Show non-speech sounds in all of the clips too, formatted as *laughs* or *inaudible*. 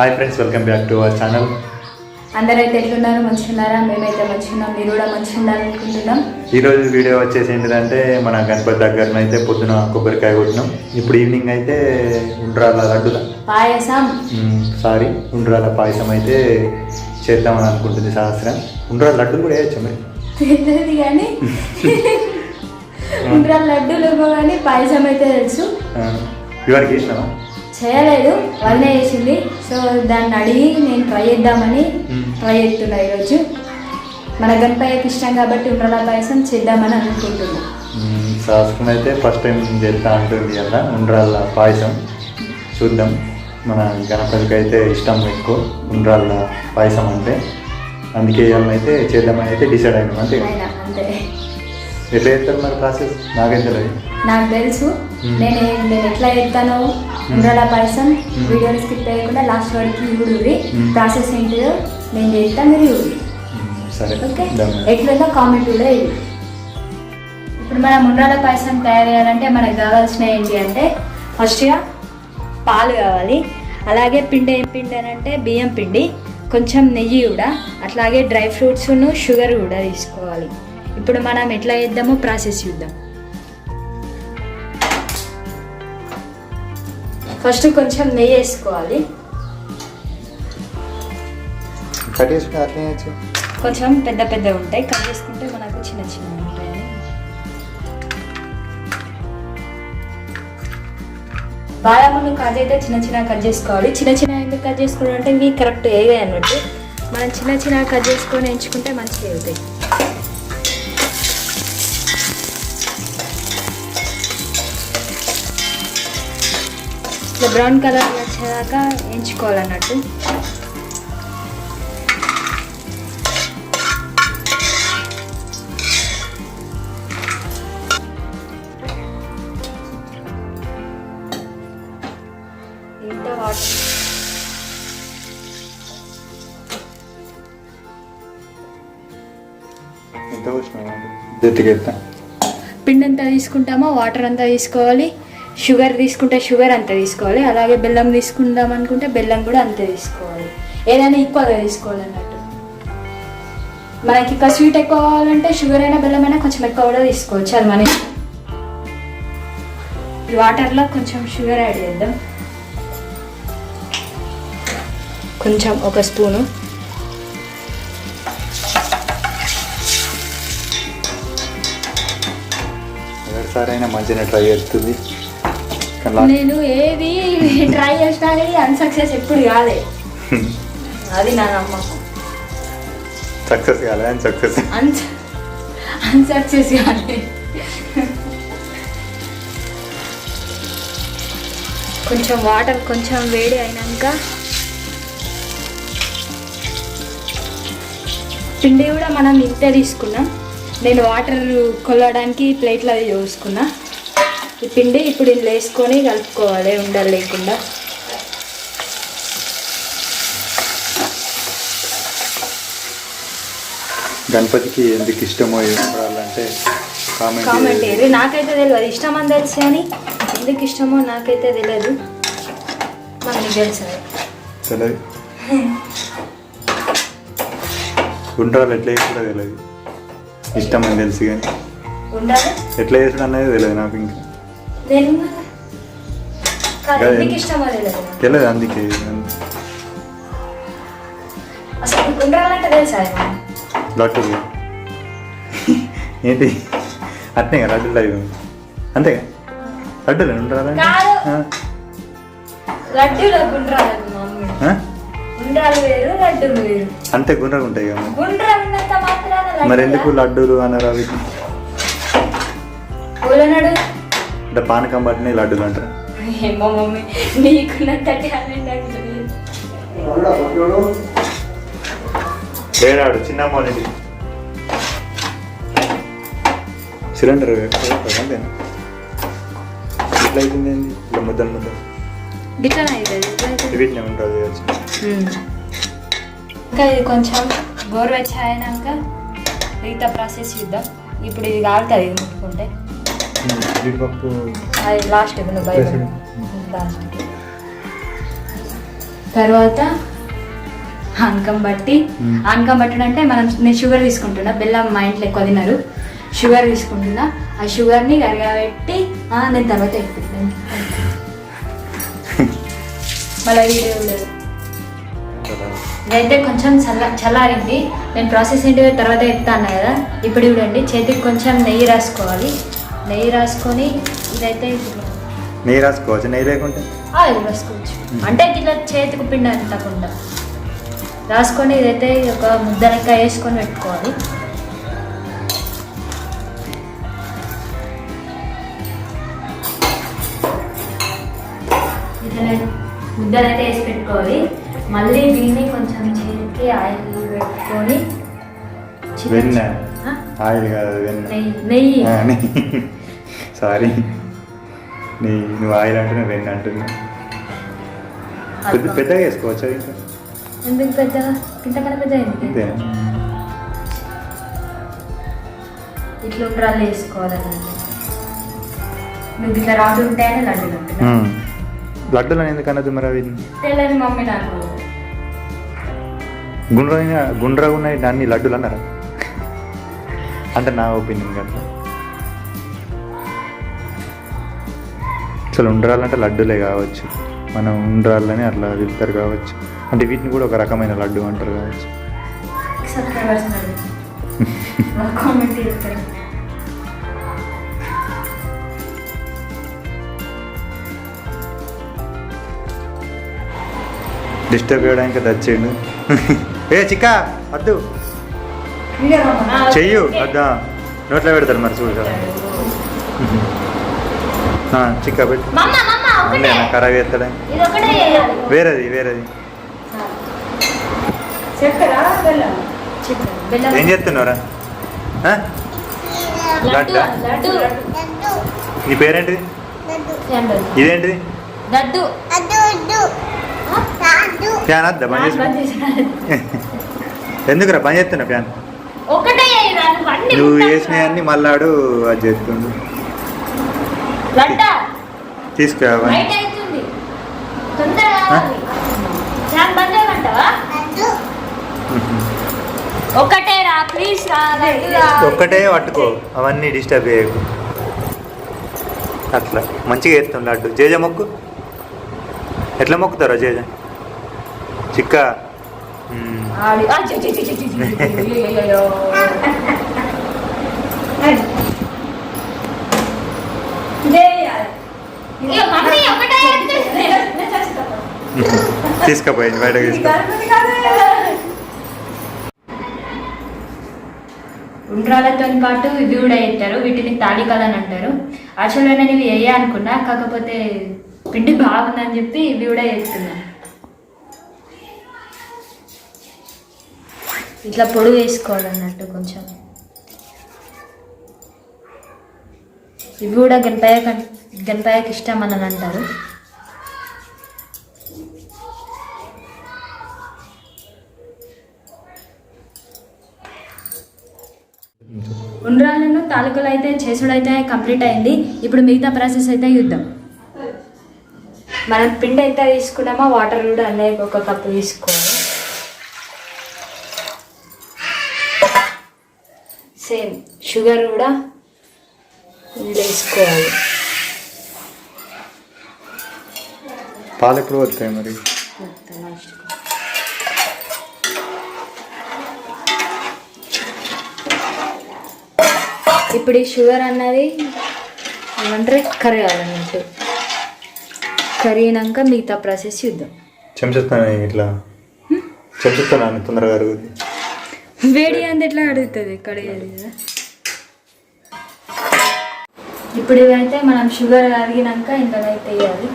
Hi friends welcome back to our channel అందరైతే ఎట్లున్నారు? మంచిగా ఉన్నారా మేమైతే మంచిగా ఉన్నాం మీరు కూడా మంచిగా ఉండాలనుకుంటున్నాం ఈరోజు వీడియో వచ్చేసి ఏంటిదంటే మన గణపతి దగ్గర అయితే పొద్దున కొబ్బరికాయ కొట్టినాం. ఇప్పుడు ఈవినింగ్ అయితే ఉండ్రాల లడ్డుల. పాయసం. సారీ ఉండ్రాల పాయసం అయితే చేద్దామని అనుకుంటుంది సహస్రం. ఉండ్రాల లడ్డు కూడా వేయచ్చు మరి? తెలియదు కానీ. *laughs* ఇంకా లడ్డూలు కానీ పాయసం అయితే తెలుసు. ఇవరికి వేసినావా? చేయలేదు వాళ్ళే చేసింది. సో దాన్ని అడిగి నేను ట్రై చేద్దామని. ట్రై చేస్తున్నా ఈరోజు. మన గణపయ్యకి ఇష్టం కాబట్టి ఉండ్రల పాయసం చేద్దామని అనుకుంటున్నాం. మ్మ్, సహస్రం అయితే ఫస్ట్ టైం చేస్తా అంటుంది కదా ఉండ్రాల పాయసం. చూద్దాం. మన గణపతికి అయితే ఇష్టం ఎక్కువ ఉండ్రాల పాయసం అంటే. అందుకే అయితే చేద్దామని అయితే డిసైడ్ అయినాం అంతే అంతే. ఎట్లా చేస్తారు మరి ప్రాసెస్? నాకేం తెలియదు నాకు తెలుసు. నేను నేను ఎట్లా చేస్తానో ఉండ్రల పాయసం మ్మ్. వీడియోని స్కిప్ చేయకుండా లాస్ట్ వరకు చూడుర్రి. ప్రాసెస్ ఏంటిదో నేను చేస్తా మీరు సరే. ఓకే. ఎట్లుందో కామెంట్ కూడా ఇది ఇప్పుడు మనం ఉండ్రాల పాయసం తయారు చేయాలంటే మనకు కావాల్సిన ఏంటి అంటే ఫస్ట్గా పాలు కావాలి. అలాగే పిండి ఏం పిండి అని అంటే బియ్యం పిండి. కొంచెం నెయ్యి కూడా. అట్లాగే డ్రై ఫ్రూట్స్ను షుగర్ కూడా తీసుకోవాలి. ఇప్పుడు మనం ఎట్లా చేద్దామో ప్రాసెస్ చూద్దాం. ఫస్ట్ కొంచెం నెయ్యి వేసుకోవాలి. కొంచెం పెద్ద పెద్ద ఉంటాయి. కట్ చేసుకుంటే మనకు చిన్న చిన్న ఉంటాయి. బాదామును కట్ అయితే చిన్న చిన్న కట్ చేసుకోవాలి. చిన్న చిన్న ఎందుకు కట్ చేసుకోవడం అంటే ఇవి కరెక్ట్ ఏగాయి అన్నట్టు. మనం చిన్న చిన్న కట్ చేసుకొని ఎంచుకుంటే మంచిగా అవుతాయి. ఇట్లా బ్రౌన్ కలర్ వచ్చేదాకా ఎంచుకోవాలన్నట్టు. ఇంత వాటర్? పిండి ఎంత? తీసుకుంటామో? వాటర్ అంతా తీసుకోవాలి. షుగర్ తీసుకుంటే షుగర్ అంత తీసుకోవాలి. అలాగే బెల్లం తీసుకుందాం అనుకుంటే బెల్లం కూడా అంతే తీసుకోవాలి. ఏదైనా ఈక్వల్గా తీసుకోవాలి అన్నట్టు. మనకి ఇంకా స్వీట్ ఎక్కువ కావాలంటే షుగర్ అయినా బెల్లం అయినా కొంచెం ఎక్కువ కూడా తీసుకోవచ్చు. అది మన వాటర్లో కొంచెం షుగర్ యాడ్ చేద్దాం. కొంచెం ఒక స్పూను సరైన అయినా మంచిగా ట్రై చేస్తుంది. నేను ఏది ట్రై చేసినా కానీ అన్సక్సెస్ ఎప్పుడు కాలే. అది నా నమ్మకం. సక్సెస్ కాలే అని సక్సెస్ అన్ అన్సక్సెస్ కాలే. కొంచెం వాటర్ కొంచెం వేడి అయినాక పిండి కూడా మనం ఇంతే తీసుకున్నాం. నేను వాటర్ కొల్లడానికి ప్లేట్లో అది చూసుకున్నా. ఈ పిండి ఇప్పుడు ఇందులో వేసుకొని కలుపుకోవాలి ఉండలు లేకుండా. గణపతికి ఎందుకు ఇష్టమో చూడాలంటే కామెంట్ కామెంట్ చేయరు నాకైతే తెలియదు ఇష్టం అని తెలుసు కానీ ఎందుకు ఇష్టమో నాకైతే తెలియదు. మనకి తెలుసు. తెలియదు. ఎట్లా చేసుకుంటా తెలియదు. ఇష్టం అని తెలుసు కానీ. ఎట్లా చేసుడు అనేది తెలియదు నాకు ఇంకా. నేను తెలియదు అందుకే. అసలు నీకు ఉండాలంటే తెలుసా ఏమన్నా? లడ్డు ఏంటి? అట్నే కదా లడ్డు లైవ్. అంతేగా లడ్డులే. లడ్డూలో గుండ్రాలు గుండ్రాలు వేరు లడ్డూలు వేరు. అంతే గుండ్రగా ఉంటాయి కదా గుండ్రాలు ఉన్నంత మాత్రాన లడ్డూలా? మరి ఎందుకు లడ్డూలు అన్నారు అవి? పూలనడు అంటే పానకం పట్టిన లడ్డూలు అంటారు. ఏమో మమ్మీ నీకున్నంత టాలెంట్. వేడాడు సిలిండర్ అంతేనా? ఇట్లా అవుతుంది ఏంది? ఇట్లా ముద్దలు. వీటినే ఉంటుంది ఇంకా ఇది కొంచెం గోరువెచ్చ అయినాక మిగతా ప్రాసెస్ చూద్దాం. ఇప్పుడు ఇది కాలుతుంది ముట్టుకుంటే. జీడిపప్పు లాస్ట్. లాస్ట్ తర్వాత ఆనకం బట్టి. మ్మ్. ఆనకం బట్టడం అంటే మనం నేను షుగర్ తీసుకుంటున్నా బెల్లం మా ఇంట్లో ఎక్కువ తినరు. షుగర్ తీసుకుంటున్నా ఆ షుగర్ని కరగబెట్టి నేను తర్వాత ఎక్కుతాను మళ్ళీ వీడియో ఇదైతే కొంచెం చల్ల చల్లారింది. నేను ప్రాసెస్ ఏంటి తర్వాత చెప్తాను కదా. ఇప్పుడు చూడండి చేతికి కొంచెం నెయ్యి రాసుకోవాలి. నెయ్యి రాసుకొని ఇదైతే నెయ్యి రాసుకోవచ్చు? నెయ్యి లేకుంటే? ఆయిల్ రాసుకోవచ్చు. అంటే ఇట్లా చేతికి పిండి అంటకుండా రాసుకొని ఇదైతే ఒక ముద్ద లెక్క వేసుకొని పెట్టుకోవాలి. ముద్దనైతే వేసి పెట్టుకోవాలి. మళ్ళీ దీన్ని కొంచెం చేతికి ఆయిల్ పెట్టుకొని వెన్న? ఆయిల్ కాదు వెన్న. నెయ్యి నెయ్యి. సారీ. నీ నువ్వు ఆయిల్ అంటున్నా వెన్న అంటున్నా పెద్ద పెద్దగా వేసుకోవచ్చా ఇంకా ఎందుకు పెద్దగా? ఇంతకన్నా పెద్ద అంతేనా ఇట్లా ఉండ్రాలు వేసుకోవాలన్నమాట నువ్వు ఇట్లా రాడు ఉంటాయని లడ్డూలు ఉంటున్నా మ్మ్. లడ్డూలు ఎందుకు అన్నది మరి అవి? తెల్లని మమ్మీ నాకు. గుండ్రైన గుండ్రగా ఉన్నాయి దాన్ని లడ్డూలు అన్నారా? అంటే నా ఒపీనియన్ కదా అసలు ఉండ్రాలంటే లడ్డూలే కావచ్చు. మనం ఉండ్రాలని అట్లా వెళ్తారు కావచ్చు. అంటే వీటిని కూడా ఒక రకమైన లడ్డు అంటారు కావచ్చు. డిస్టర్బ్ చేయడానికి తెచ్చేయండు ఏ చిక్క వద్దు. చెయ్యు వద్దా. నోట్లో పెడతారు మరి చూడు. చిక్క పెట్టు. మమ్మ మమ్మ ఒకటే. ఉండేనా ఖరాబ్ చేస్తాడా. వేరేది వేరేది. ఏం చేస్తున్నావురా? ఆ? లడ్డు లడ్డా? లడ్డు. నీ పేరేంటిది? ఇదేంటిది? లడ్డు. ఫ్యాన్. వద్దా? చేసి. *laughs* ఎందుకురా పని చేస్తున్నా ఫ్యాన్? నువ్వు వేసినవన్నీ మళ్ళాడు అది చేస్తుండు తీసుకురావా ఒకటే రా ప్లీజ్. ఒక్కటే పట్టుకో అవన్నీ డిస్టర్బ్ చేయకు అట్లా మంచిగా వేస్తాం లడ్డు జేజ మొక్కు ఎట్లా మొక్కుతారో జేజ చిక్క మ్మ్. ఆడి- ఆ, చి, చి, చి, చి, చి, చి, అయ్యయ్యయ్యో. ఇదే చేయాలి. ఇక మమ్మీ ఒకటే చేస్తుంది. నేను చేస్తాను. తీసుకుపోయింది బయటకు కాదు. ఉండ్రాలతో పాటు ఇవి కూడా వేస్తారు వీటిని తాళికలు అని అంటారు నేను ఇవి వేయ అనుకున్నా కాకపోతే పిండి బాగుందని చెప్పి ఇవి కూడా వేస్తున్నా ఇట్లా పొడుగు వేసుకోవాలన్నట్టు కొంచెం. ఇవి కూడా గణపయ్య గణపయ్యకి ఇష్టం అని అంటారు. ఉండ్రాలను తాలూకులు అయితే చేసుడు అయితే కంప్లీట్ అయింది. ఇప్పుడు మిగతా ప్రాసెస్ అయితే యుద్ధం మనం పిండి అయితే తీసుకున్నామో వాటర్ కూడా అన్నీ ఒక కప్పు తీసుకోవాలి. సేమ్ షుగర్ కూడా వేసుకోవాలి. పాలు ఎప్పుడు వస్తాయి మరి. ఇప్పుడు ఈ షుగర్ అన్నది ఏమంటారు? కరగాలన్నట్టు కరిగినాక మిగతా ప్రాసెస్ చూద్దాం. చెంచుతాను ఇట్లా? చెంచుతాను తొందరగా అరుగుద్ది వేడి అంత ఎట్లా అడుగుతుంది? కడిగేది కదా. ఇప్పుడు ఇవైతే మనం షుగర్ కరిగినాక ఇందులో అయితే వేయాలి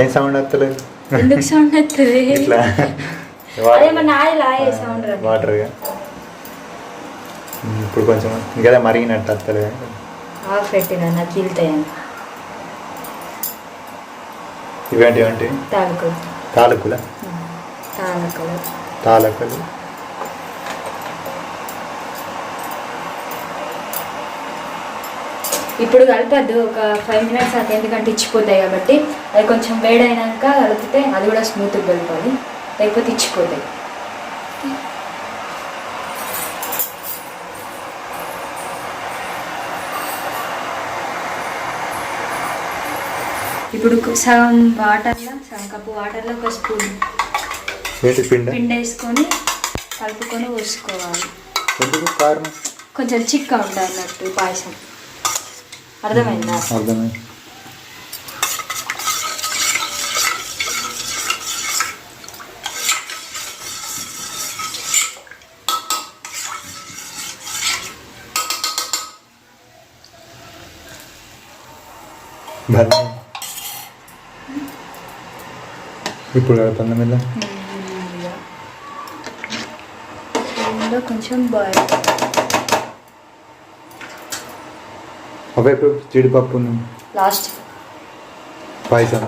ఏం సౌండ్ వస్తలేదు? ఎందుకు సౌండ్ వస్తుంది ఇట్లా. వాటర్గా ఇప్పుడు కొంచెం ఇంకా మరిగినట్టు వస్తలేదు ఆఫ్ పెట్టిన నాకు ఇవేంటి తాలూకులు. తాలూకలు. ఇప్పుడు కలపద్దు ఒక ఫైవ్ మినిట్స్ అది ఎందుకంటే ఇచ్చిపోతాయి కాబట్టి అది కొంచెం వేడైనాక కలిపితే అది కూడా స్మూత్గా కలపాలి లేకపోతే ఇచ్చిపోతాయి. ఇప్పుడు సగం వాటర్లో సగం కప్పు వాటర్లో ఒక స్పూన్ పిండ? వేసుకొని కలుపుకొని పోసుకోవాలి. కొంచెం చిక్క ఉంటుంది అన్నట్టు పాయసం. అర్థమైందా? అర్థమైంది. ఇప్పుడు కడపండి మీద? ఇందులో కొంచెం బాయిల్ లాస్ట్. పాయసం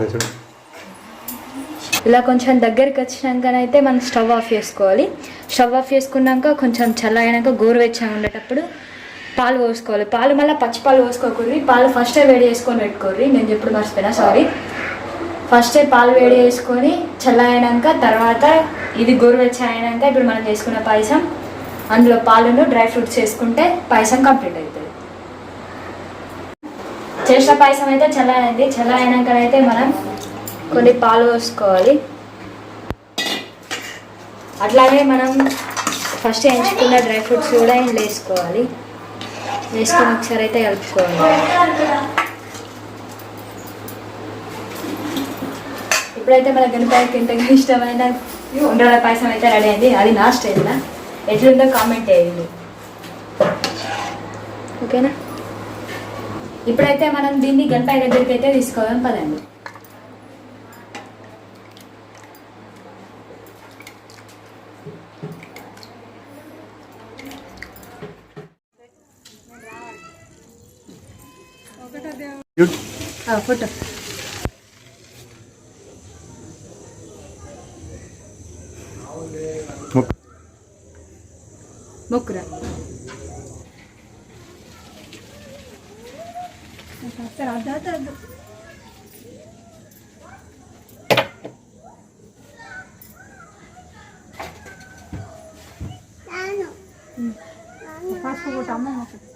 ఇలా కొంచెం దగ్గరికి వచ్చినాకనైతే మనం స్టవ్ ఆఫ్ చేసుకోవాలి. స్టవ్ ఆఫ్ చేసుకున్నాక కొంచెం చల్లగినాక గోరువెచ్చగా ఉండేటప్పుడు పాలు పోసుకోవాలి. పాలు మళ్ళీ పచ్చి పాలు పోసుకోకూడదు పాలు ఫస్టే వేడి చేసుకొని పెట్టుకోర్రి. నేను చెప్పుడు మర్చిపోయినా సారీ ఫస్టే పాలు వేడి చేసుకొని చల్లగినాక తర్వాత ఇది గోరువెచ్చ అయినాక ఇప్పుడు మనం చేసుకున్న పాయసం. అందులో పాలను డ్రై ఫ్రూట్స్ వేసుకుంటే పాయసం కంప్లీట్ అవుతుంది చేసిన పాయసం అయితే చల్లైంది చల్లారైనాకనైతే మనం కొన్ని పాలు పోసుకోవాలి. అట్లాగే మనం ఫస్ట్ ఎంచుకున్న డ్రై ఫ్రూట్స్ కూడా ఇందులో వేసుకోవాలి. వేసుకొని ఒకసారి అయితే కలుపుకోవాలి. ఇప్పుడైతే మన గణపతికి ఇంతగా ఇష్టమైన ఉండాల పాయసం అయితే రెడీ అయింది. అది నా స్టైల్ ఎట్లుందో కామెంట్ చేయండి. ఓకేనా? ఇప్పుడైతే మనం దీన్ని గణపతి దగ్గరికి అయితే తీసుకోవాలి. పదండి. ఫోటో. ముక్-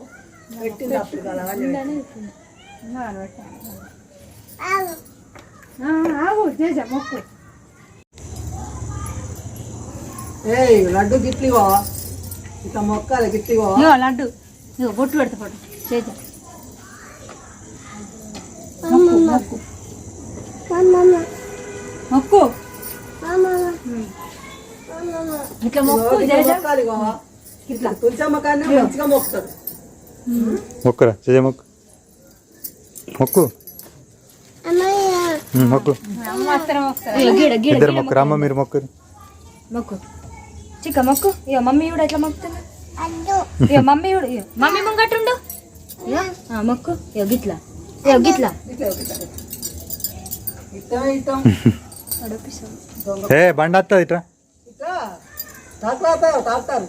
మొక్కురా ఏయ్ లడ్డు గిట్లివో ఇట్లా మొక్కలు గిట్లివో లడ్డు. ఇగో బొట్టు పెడతా ఫోటో చేత మొక్కు మొక్కు. మొక్కు. ఇట్లా మొక్కు ఇగో ఇట్లా తులసమ్మ కానీ మంచిగా మొక్కుతారు మొక్కురా చేయ మొక్కు మొక్కు మొక్కు ఇగో గీడ గీడ ఇద్దరు మొక్కురు అమ్మ మీరు మొక్కురు మొక్కు చిక్క మొక్కు ఇక మమ్మీ కూడా ఎట్లా మొక్కుతుంది ఇక మమ్మీ కూడా మమ్మీ ముంగట్టుండు మొక్కు ఇగో గిట్లా ఇగో గిట్లా ఇట్లా ఇట్లా ఇట్లా ఇట్లా అడుపిస్తాను